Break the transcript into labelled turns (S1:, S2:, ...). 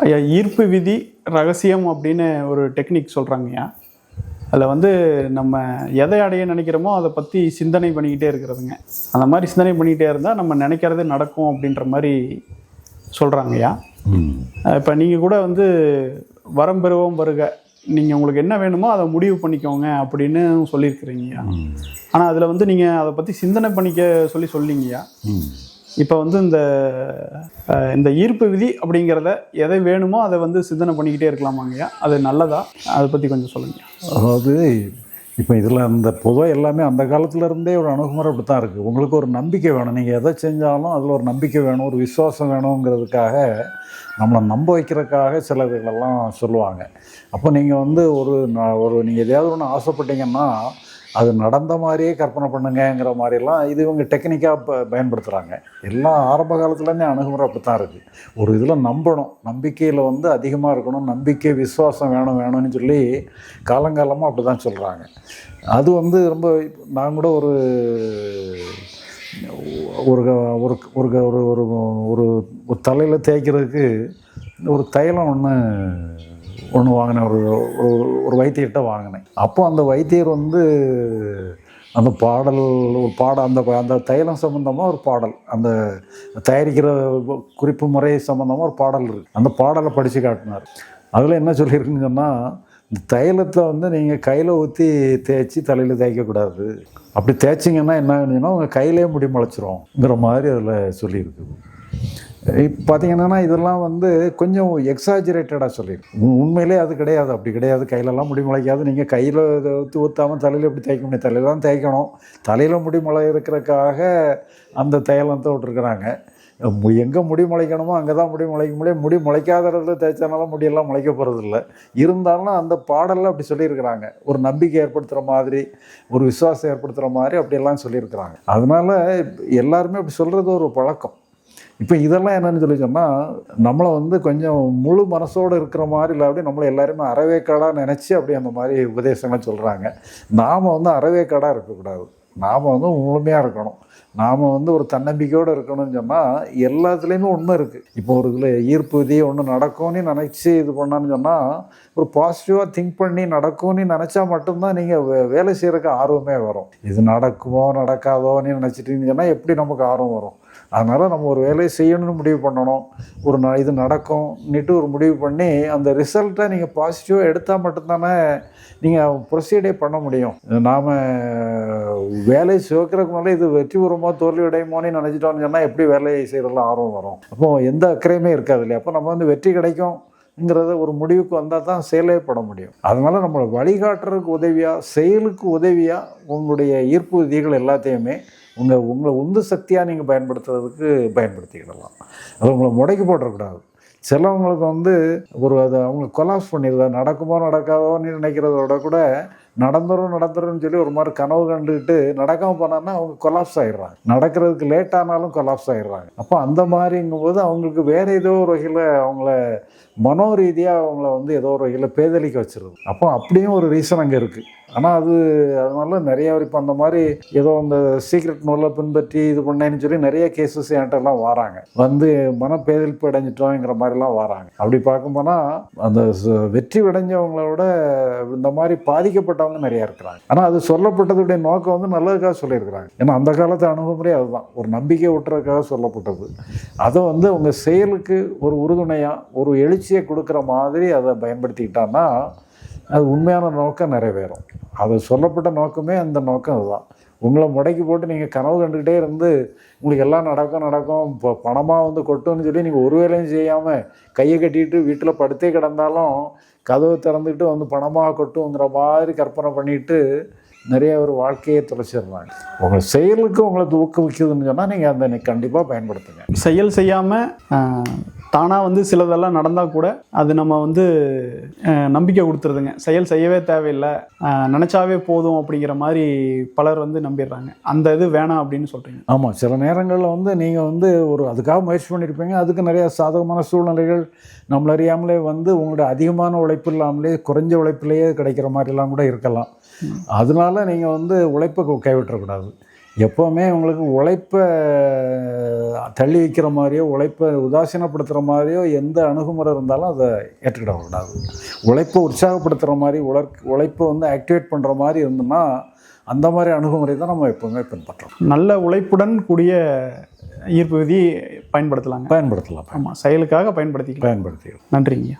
S1: ஐயா ஈர்ப்பு விதி ரகசியம் அப்படின்னு ஒரு டெக்னிக் சொல்கிறாங்கய்யா அதில் வந்து நம்ம எதை அடைய நினைக்கிறோமோ அதை பற்றி சிந்தனை பண்ணிக்கிட்டே இருக்கிறதுங்க. அந்த மாதிரி சிந்தனை பண்ணிக்கிட்டே இருந்தால் நம்ம நினைக்கிறதே நடக்கும் அப்படின்ற மாதிரி சொல்கிறாங்கய்யா இப்போ நீங்கள் கூட வந்து வரம் பெறுவோம் வருக. நீங்கள் உங்களுக்கு என்ன வேணுமோ அதை முடிவு பண்ணிக்கோங்க அப்படின்னு சொல்லியிருக்கிறீங்கய்யா ஆனால் அதில் வந்து நீங்கள் அதை பற்றி சிந்தனை பண்ணிக்க சொல்லி சொல்லிங்கய்யா இப்போ வந்து இந்த இந்த ஈர்ப்பு விதி அப்படிங்கிறத எதை வேணுமோ அதை வந்து சிந்தனை பண்ணிக்கிட்டே இருக்கலாமாங்கய்யா அது நல்லதா? அதை பற்றி கொஞ்சம் சொல்லுங்க.
S2: அதாவது இப்போ இதில் அந்த பொதுவாக எல்லாமே அந்த காலத்துல இருந்தே ஒரு அணுகுமுறை அப்படி தான் இருக்குது உங்களுக்கு ஒரு நம்பிக்கை வேணும். நீங்கள் எதை செஞ்சாலும் அதில் ஒரு நம்பிக்கை வேணும் ஒரு விசுவாசம் வேணுங்கிறதுக்காக நம்மளை நம்ப வைக்கிறதுக்காக சில இதுகளெல்லாம் சொல்லுவாங்க. அப்போ நீங்கள் வந்து ஒரு ஒரு நீங்கள் எதையாவது ஒன்று ஆசைப்பட்டீங்கன்னா அது நடந்த மாதிரியே கற்பனை பண்ணுங்கங்கிற மாதிரிலாம் இது இவங்க டெக்னிக்காக ப பயன்படுத்துகிறாங்க எல்லாம் ஆரம்ப காலத்துலேருந்தே அணுகுமுறை அப்படி தான் இருக்குது ஒரு இதில் நம்பணும். நம்பிக்கையில் வந்து அதிகமாக இருக்கணும். நம்பிக்கை விசுவாசம் வேணும் வேணும்னு சொல்லி காலங்காலமாக அப்படி தான் சொல்கிறாங்க அது வந்து ரொம்ப நான் கூட ஒரு ஒரு க- ஒரு ஒரு க- ஒரு ஒரு ஒரு ஒரு தலையில் தேய்க்கிறதுக்கு ஒரு தைலம் ஒன்று ஒன்று வாங்கினேன் ஒரு ஒரு ஒரு வைத்தியர்கிட்ட வாங்கினேன். அப்போ அந்த வைத்தியர் வந்து அந்த பாடல் ஒரு பாடல் அந்த அந்த தைலம் சம்மந்தமாக ஒரு பாடல் அந்த தயாரிக்கிற குறிப்பு முறை சம்மந்தமாக ஒரு பாடல் இருக்குது அந்த பாடலை படித்து காட்டினார். அதில் என்ன சொல்லியிருக்குன்னு சொன்னால் இந்த தைலத்தை வந்து நீங்கள் கையில் ஊற்றி தேய்ச்சி தலையில் தேய்க்கக்கூடாது அப்படி தேய்ச்சிங்கன்னா என்ன ஆகுதுன்னா உங்கள் கையிலே முடி முளைச்சிரும்ங்கிற மாதிரி அதில் சொல்லியிருக்குது இப்போ பார்த்தீங்கன்னா இதெல்லாம் வந்து கொஞ்சம் எக்ஸாஜரேட்டடாக சொல்லியிருக்கு உண்மையிலே அது கிடையாது. அப்படி கிடையாது. கையிலலாம் முடி முளைக்காது. நீங்கள் கையில் இதை ஊற்றி ஊற்றாமல் தலையில் எப்படி தேய்க்க முடியும். தலையில் தான் தேய்க்கணும். தலையில் முடி முளை இருக்கிறதுக்காக அந்த தைலத்தை விட்டுருக்குறாங்க எங்கே முடி முளைக்கணுமோ அங்கே தான் முடி முளைக்க முடியும். முடி முளைக்காத இடத்துல தேய்ச்சனால முடியெல்லாம் முளைக்க போகிறதில்ல இருந்தாலும் அந்த பாடலில் அப்படி சொல்லியிருக்கிறாங்க. ஒரு நம்பிக்கை ஏற்படுத்துகிற மாதிரி ஒரு விசுவாசம் ஏற்படுத்துகிற மாதிரி அப்படியெல்லாம் சொல்லியிருக்கிறாங்க. அதனால எல்லாருமே அப்படி சொல்கிறது ஒரு பழக்கம். இப்போ இதெல்லாம் என்னன்னு சொல்லி சொன்னால் நம்மளை வந்து கொஞ்சம் முழு மனசோடு இருக்கிற மாதிரி இல்லை அப்படி நம்மளை எல்லாருமே அறவேக்காடாக நினச்சி அப்படி அந்த மாதிரி உபதேசங்கள் சொல்கிறாங்க நாம் வந்து அறவேக்காடாக இருக்கக்கூடாது. நாம் வந்து முழுமையாக இருக்கணும். நாம் வந்து ஒரு தன்னம்பிக்கையோடு இருக்கணும்னு சொன்னால் எல்லாத்துலேயுமே உண்மை இருக்குது இப்போ ஒரு இதில் ஈர்ப்பு விதி ஒன்று நடக்கும்னு நினச்சி இது பண்ணான்னு சொன்னால் ஒரு பாசிட்டிவாக திங்க் பண்ணி நடக்கும்னு நினச்சா மட்டும்தான் நீங்கள் வே வேலை செய்கிறதுக்கு ஆர்வமே வரும். இது நடக்குமோ நடக்காதோன்னு நினச்சிட்டீங்கன்னு சொன்னால் எப்படி நமக்கு ஆர்வம் வரும்? அதனால் நம்ம ஒரு வேலையை செய்யணும்னு முடிவு பண்ணணும். ஒரு ந இது நடக்கும்னுட்டு ஒரு முடிவு பண்ணி அந்த ரிசல்ட்டை நீங்கள் பாசிட்டிவாக எடுத்தால் மட்டும்தானே நீங்கள் ப்ரொசீடே பண்ண முடியும். நாம் வேலை சிவக்கிறதுக்கு மேலே இது வெற்றி பெறுமோ தோல்வி அடையுமோன்னு நினச்சிட்டோம்னு சொன்னால் எப்படி வேலையை செய்கிறதுல ஆர்வம் வரும்? அப்போ எந்த அக்கறையுமே இருக்காது இல்லையா? அப்போ நம்ம வந்து வெற்றி கிடைக்கும்ங்கிறத ஒரு முடிவுக்கு வந்தால் தான் செயலே பட முடியும். அதனால் நம்மளை வழிகாட்டுறதுக்கு உதவியாக செயலுக்கு உதவியாக உங்களுடைய ஈர்ப்பு விதிகள் எல்லாத்தையுமே உங்கள் உங்களை உந்து சக்தியாக நீங்கள் பயன்படுத்துறதுக்கு பயன்படுத்திக்கிடலாம். அது உங்களை முடக்கி போட்டுறக்கூடாது. சிலவங்களுக்கு வந்து ஒரு அதை அவங்க கொலாப்ஸ் பண்ணிடுதா? நடக்குமோ நடக்காதோன்னு நினைக்கிறதோட கூட நடந்துரும் நடந்துரும்னு சொல்லி ஒரு மாதிரி கனவு கண்டுக்கிட்டு நடக்காம போனான்னா அவங்க கொலாப்ஸ் ஆயிடுறாங்க. நடக்கிறதுக்கு லேட் ஆனாலும் கொலாப்ஸ் ஆயிடுறாங்க. அப்போ அந்த மாதிரிங்கும் போது அவங்களுக்கு வேற ஏதோ ஒரு வகையில் அவங்கள மனோரீதியாக அவங்கள வந்து ஏதோ ஒரு வகையில் பேதலிக்க வச்சிருது. அப்போ அப்படியும் ஒரு ரீசன் அங்கே இருக்குது ஆனால் அது அதனால நிறைய இப்போ அந்த மாதிரி ஏதோ அந்த சீக்ரெட் நூலை பின்பற்றி இது பண்ணேன்னு சொல்லி நிறைய கேசஸ் என்கிட்ட எல்லாம் வராங்க. வந்து மனப்பேதலிப்பு அடைஞ்சிட்டோங்கிற மாதிரிலாம் வராங்க. அப்படி பார்க்கும் போனால் அந்த வெற்றி அடைஞ்சவங்களோட இந்த மாதிரி பாதிக்கப்பட்டவங்க நிறையா இருக்கிறாங்க. ஆனால் அது சொல்லப்பட்டதுடைய நோக்கம் வந்து நல்லதுக்காக சொல்லியிருக்கிறாங்க. ஏன்னா அந்த காலத்து அணுகுமுறை அதுதான். ஒரு நம்பிக்கை விட்டுறதுக்காக சொல்லப்பட்டது. அதை வந்து அவங்க செயலுக்கு ஒரு உறுதுணையாக ஒரு எழுச்சி ஈஸியாக கொடுக்குற மாதிரி அதை பயன்படுத்திக்கிட்டான்னா அது உண்மையான நோக்கம் நிறைவேறும். அது சொல்லப்பட்ட நோக்கமே அந்த நோக்கம் அதுதான். உங்களை முடக்கி போட்டு நீங்கள் கனவு கண்டுக்கிட்டே இருந்து உங்களுக்கு எல்லாம் நடக்கும் நடக்கும் இப்போ பணமாக வந்து கொட்டும்னு சொல்லி நீங்கள் ஒரு வேலையும் செய்யாமல் கையை கட்டிட்டு வீட்டில் படுத்தே கிடந்தாலும் கதவை திறந்துக்கிட்டு வந்து பணமாக கொட்டுங்கிற மாதிரி கற்பனை பண்ணிட்டு நிறைய ஒரு வாழ்க்கையை தொலைச்சிடுறாங்க உங்கள் செயலுக்கு உங்களை ஊக்குவிக்குதுன்னு சொன்னால் நீங்கள் அதை கண்டிப்பாக பயன்படுத்துங்க.
S1: செயல் செய்யாமல் தானாக வந்து சிலதெல்லாம் நடந்தால் கூட அது நம்ம வந்து நம்பிக்கை கொடுத்துருதுங்க. செயல் செய்யவே தேவையில்லை. நினைச்சாவே போதும் அப்படிங்கிற மாதிரி பலர் வந்து நம்பிடுறாங்க. அந்த இது வேணாம் அப்படின்னு சொல்கிறீங்க
S2: ஆமாம் சில நேரங்களில் வந்து நீங்கள் வந்து ஒரு அதுக்காக முயற்சி பண்ணியிருப்பீங்க அதுக்கு நிறைய சாதகமான சூழ்நிலைகள் நம்மள அறியாமலே வந்து உங்களுடைய அதிகமான உழைப்பு இல்லாமலே குறைஞ்ச உழைப்பிலேயே கிடைக்கிற மாதிரிலாம் கூட இருக்கலாம். அதனால நீங்கள் வந்து உழைப்பை கைவிட்டக்கூடாது எப்போவுமே உங்களுக்கு உழைப்பை தள்ளி வைக்கிற மாதிரியோ உழைப்பை உதாசீனப்படுத்துகிற மாதிரியோ எந்த அணுகுமுறை இருந்தாலும் அதை ஏற்றுக்கிட கூடாது. உழைப்பை உற்சாகப்படுத்துகிற மாதிரி உழைப் உழைப்பை வந்து ஆக்டிவேட் பண்ணுற மாதிரி இருந்தோம்னா அந்த மாதிரி அணுகுமுறை தான் நம்ம எப்போவுமே பின்பற்றோம்
S1: நல்ல உழைப்புடன் கூடிய ஈர்ப்பு விதி பயன்படுத்தலாங்க.
S2: பயன்படுத்தலாம்.
S1: ஆமாம் செயலுக்காக பயன்படுத்திக்கலாம்.
S2: பயன்படுத்தி
S1: நன்றிங்கய்யா